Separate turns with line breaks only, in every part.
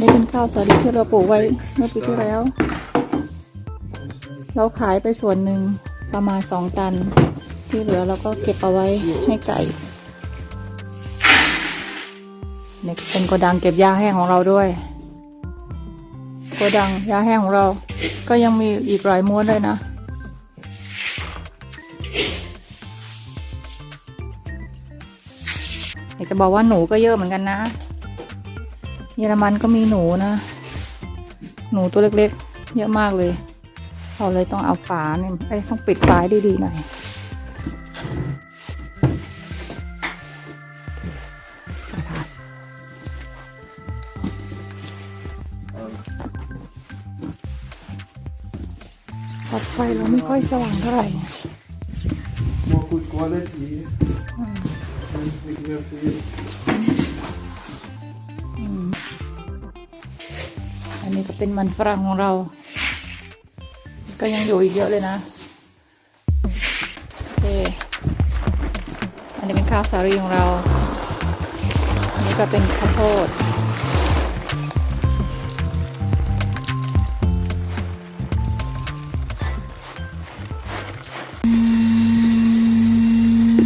นี่เป็นข้าวสาลีที่เราปลูกไว้เมื่อปีที่แล้ว เราขายไปส่วนหนึ่งประมาณสองตัน ที่เหลือเราก็เก็บเอาไว้ให้ไก่เนี่เป็นโกดังเก็บยาแห้งของเราด้วยโกดังยาแห้งของเรา ก็ยังมีอีกหลายม้วนเลยนะอยากจะบอกว่าหนูก็เยอะเหมือนกันนะ เยอรมันก็มีหนูนะ หนูตัวเล็กๆ เยอะมากเลย เราเลยต้องเอาฝาเนี่ยไอ้ต้องปิดฝาดีๆหน่อยหลอดไฟเราไม่ค่อยสว่างเท่าไหร่
More good quality. And we can
นี้ก็เป็นมันฝรั่งของเรา ก็ยังอยู่อีกเยอะเลยนะโอเคอันนี้เป็นข้าวสาลีของเรา อันนี้ก็เป็นข้าวโพด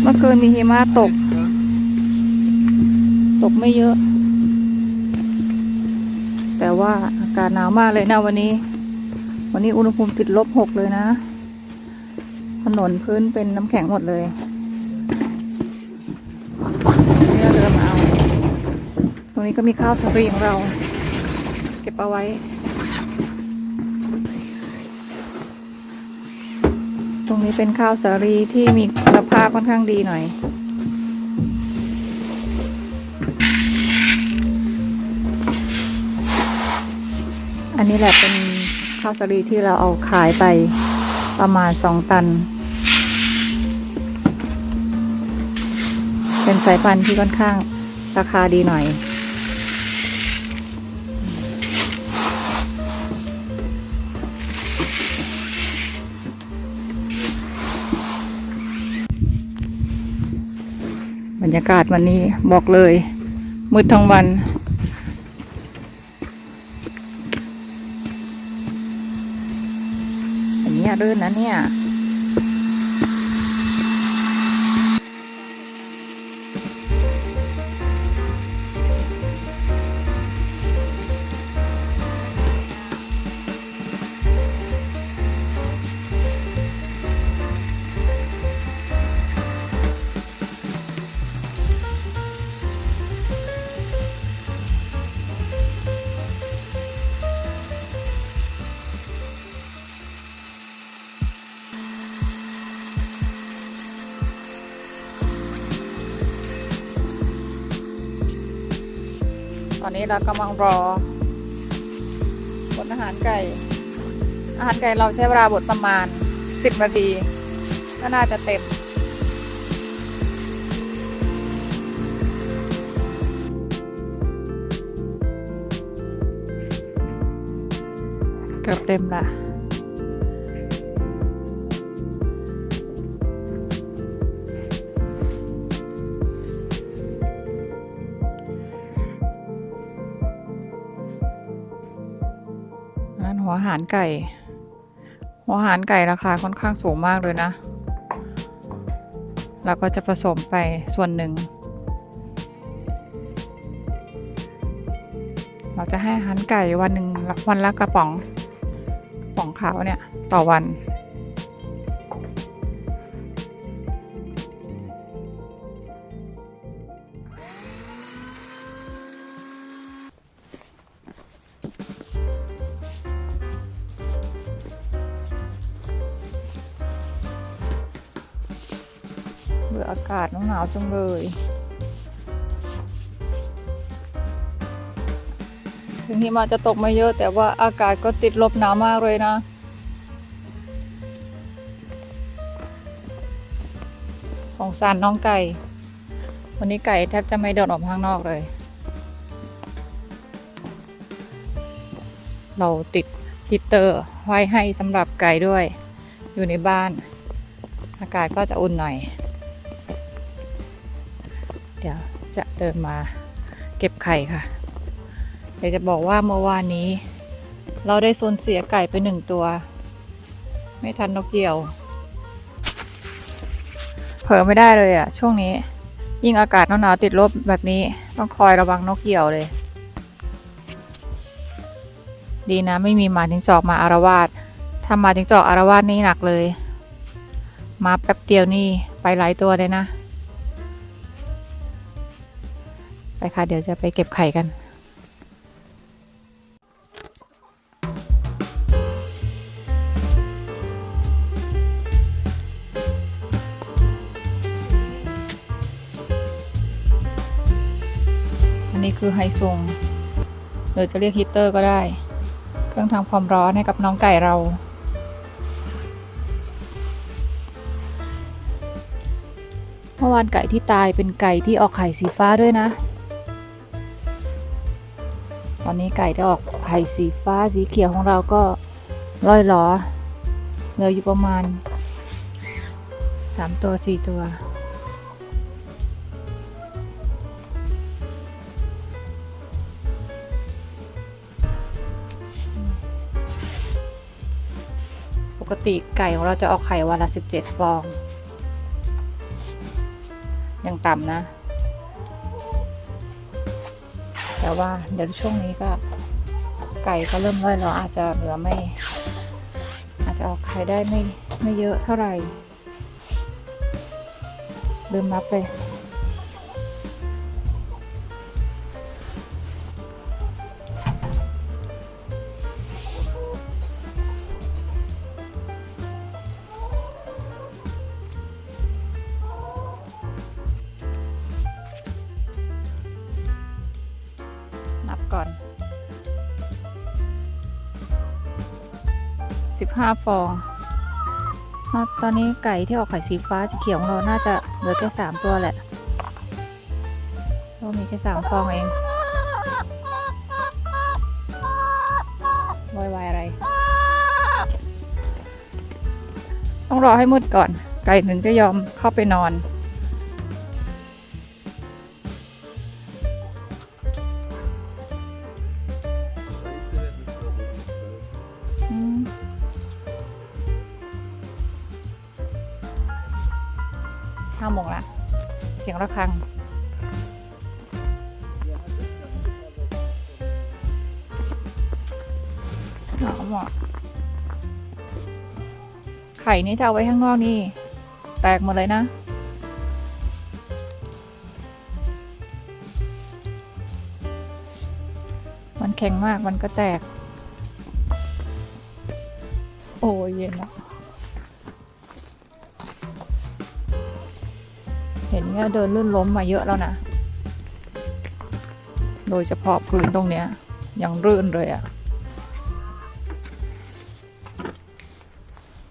เมื่อคืนมีหิมะตก ตกไม่เยอะ แต่ว่าากาศหนาวมากเลยนะวันนี้ วันนี้อุณหภูมิติดลบหกเลยนะ ถนนพื้นเป็นน้ำแข็งหมดเลยนี่เราเดินมาเอา ตรงนี้ก็มีข้าวสาลีของเรา เก็บเอาไว้ตรงนี้เป็นข้าวสาลีที่มีคุณภาพค่อนข้างดีหน่อย อันนี้แหละเป็นข้าวสาลีที่เราเอาขายไปประมาณสองตัน เป็นสายพันธุ์ที่ค่อนข้างราคาดีหน่อย บรรยากาศวันนี้บอกเลยมืดทั้งวัน เนนี้รื่นนะเนี่ย อนนี้เรากำลังรอบดอาหารไก่ อาหารไก่เราใช้เวลาบดประมาณ 10 นาทีก็น่าจะเต็มเกือบเต็มละ หัวหารไก่ หัวหารไก่ราคาค่อนข้างสูงมากเลยนะ แล้วก็จะผสมไปส่วนหนึ่ง เราจะให้อาหารไก่วันหนึ่งวันละกระป๋อง กระป๋องขาวเนี่ย ต่อวัน เบื่ออากาศหนาวจังเลย ถึงหิมะจะตกไม่เยอะ แต่ว่าอากาศก็ติดลบหนาวมากเลยนะ สงสารน้องไก่ วันนี้ไก่แทบจะไม่เดินออกมาข้างนอกเลย เราติดฮีเตอร์ไว้ให้สำหรับไก่ด้วย อยู่ในบ้าน อากาศก็จะอุ่นหน่อย เดี๋ยวจะเดินมาเก็บไข่ค่ะ เดี๋ยวจะบอกว่าเมื่อวานนี้ เราได้สูญเสียไก่ไปหนึ่งตัว ไม่ทันนกเหยี่ยว เผลอไม่ได้เลยอะช่วงนี้ ยิ่งอากาศหนาวๆติดลบแบบนี้ต้องคอยระวังนกเหยี่ยวเลย ดีนะไม่มีหมาจิงจอกมาอารวาสถ้าหมาจิงจอกอารวาสนี่หนักเลย มาแป๊บเดียวนี่ไปหลายตัวเลยนะ ไปค่ะ เดี๋ยวจะไปเก็บไข่กันอันนี้คือไฮซุงหรือจะเรียกฮีเตอร์ก็ได้ เครื่องทำความร้อนให้กับน้องไก่เราเมื่อวานไก่ที่ตายเป็นไก่ที่ออกไข่สีฟ้าด้วยนะ อนนี้ไก่ที่ออกไข่สีฟ้าสีเขียวของเราก็ร่อยหลอเหลืออยู่ประมาณ 3 ตัว 4 ตัว ปกติไก่ของเราจะออกไข่วันละ 17 ฟอง ยังต่ำนะ แต่ว่าเดี๋ยวช่วงนี้ก็ไก่ก็เริ่มร่อยเราอาจจะเหลือไม่ อาจจะออกไข่ได้ไม่ไม่เยอะเท่าไหร่ลืมนับเลย 15 ฟอง ตอนนี้ไก่ที่ออกไข่สีฟ้าสีเขียวของเราน่าจะเหลือแค่3ตัวแหละเรามีแค่3ฟองเองวายวายอะไร ต้องรอให้มืดก่อน ไก่ถึงจะยอมเข้าไปนอน ห้าโมงละเสียงระฆังหนาวอะไข่นี่ถ้าเอาไว้ข้างนอกนี่ แตกหมดเลยนะ มันแข็งมากมันก็แตก โอ้ยเย็นอะ เนี่ยเดินลื่นล้มมาเยอะแล้วนะ โดยเฉพาะพื้นตรงเนี้ยยังรื่นเลยอะ